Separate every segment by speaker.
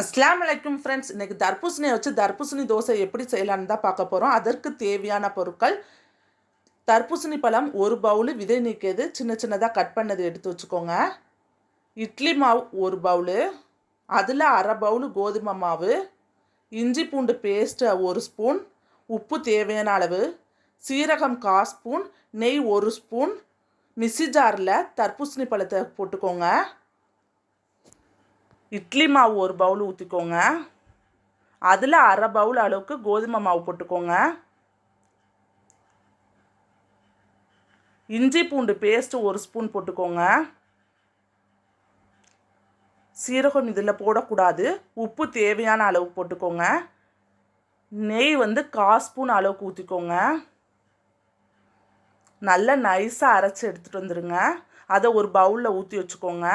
Speaker 1: அஸ்லாம் வலைக்கும் ஃப்ரெண்ட்ஸ் இன்றைக்கி தர்பூசணியை வச்சு தர்பூசணி தோசை எப்படி செய்யலான்னு தான் பார்க்க போகிறோம் அதற்கு தேவையான பொருட்கள் தர்பூசணி பழம் ஒரு பவுலு விதை நீக்கியது சின்ன சின்னதாக கட் பண்ணது எடுத்து வச்சுக்கோங்க. இட்லி மாவு ஒரு பவுலு அதில் அரை பவுலு கோதுமை மாவு இஞ்சி பூண்டு பேஸ்ட்டு ஒரு ஸ்பூன் உப்பு தேவையான அளவு சீரகம் கா ஸ்பூன் நெய் ஒரு ஸ்பூன் மிக்சி ஜாரில் தர்பூசணி பழத்தை போட்டுக்கோங்க. இட்லி மாவு ஒரு பவுல் ஊற்றிக்கோங்க அதில் அரை பவுல் அளவுக்கு கோதுமை மாவு போட்டுக்கோங்க. இஞ்சி பூண்டு பேஸ்ட்டு ஒரு ஸ்பூன் போட்டுக்கோங்க. சீரகம் இதில் போடக்கூடாது. உப்பு தேவையான அளவு போட்டுக்கோங்க. நெய் வந்து கால் ஸ்பூன் அளவுக்கு ஊற்றிக்கோங்க நல்லா நைஸாக அரைச்சி எடுத்துகிட்டு வந்துடுங்க அதை ஒரு பவுலில் ஊற்றி வச்சுக்கோங்க.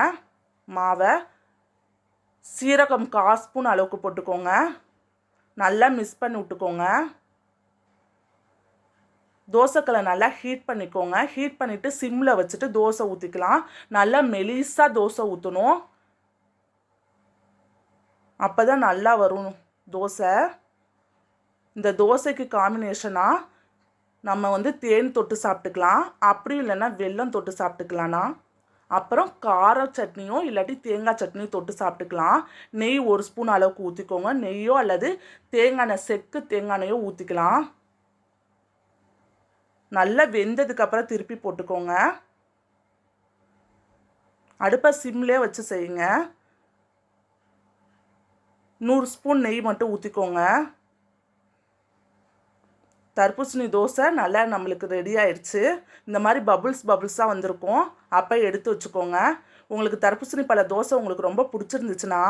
Speaker 1: மாவை சீரகம் கால் ஸ்பூன் அளவுக்கு போட்டுக்கோங்க. நல்லா மிக்ஸ் பண்ணி விட்டுக்கோங்க. தோசைக்களை நல்லா ஹீட் பண்ணிக்கோங்க. ஹீட் பண்ணிவிட்டு சிம்மில் வச்சுட்டு தோசை ஊற்றிக்கலாம் நல்லா மெலிசாக தோசை ஊற்றணும் அப்போ தான் நல்லா வரும் தோசை. இந்த தோசைக்கு காம்பினேஷனாக நம்ம வந்து தேன் தொட்டு சாப்பிட்டுக்கலாம். அப்படி இல்லைன்னா வெல்லம் தொட்டு சாப்பிட்டுக்கலாம்ண்ணா. அப்புறம் கார சட்னியோ இல்லாட்டி தேங்காய் சட்னியோ தொட்டு சாப்பிட்டுக்கலாம். நெய் ஒரு ஸ்பூன் அளவுக்கு ஊற்றிக்கோங்க நெய்யோ அல்லது தேங்காய் எண்ணெய் செக்கு தேங்காய் எண்ணெயோ ஊற்றிக்கலாம் நல்லா வெந்ததுக்கப்புறம் திருப்பி போட்டுக்கோங்க. அடுப்பை சிம்லேயே வச்சு செய்யுங்க. நூறு ஸ்பூன் நெய் மட்டும் ஊற்றிக்கோங்க தர்பூசணி தோசை நல்லா நம்மளுக்கு ரெடி ஆயிடுச்சு இந்த மாதிரி பபுள்ஸ் பபுள்ஸாக வந்திருக்கும். அப்போ எடுத்து வச்சுக்கோங்க. உங்களுக்கு தர்பூசணி பழ தோசை உங்களுக்கு ரொம்ப பிடிச்சிருந்துச்சுன்னா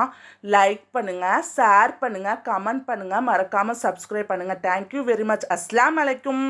Speaker 1: லைக் பண்ணுங்கள் ஷேர் பண்ணுங்கள் கமெண்ட் பண்ணுங்கள் மறக்காமல் சப்ஸ்கிரைப் பண்ணுங்கள் தேங்க்யூ வெரி மச் அஸ்லாம் வலைக்கும்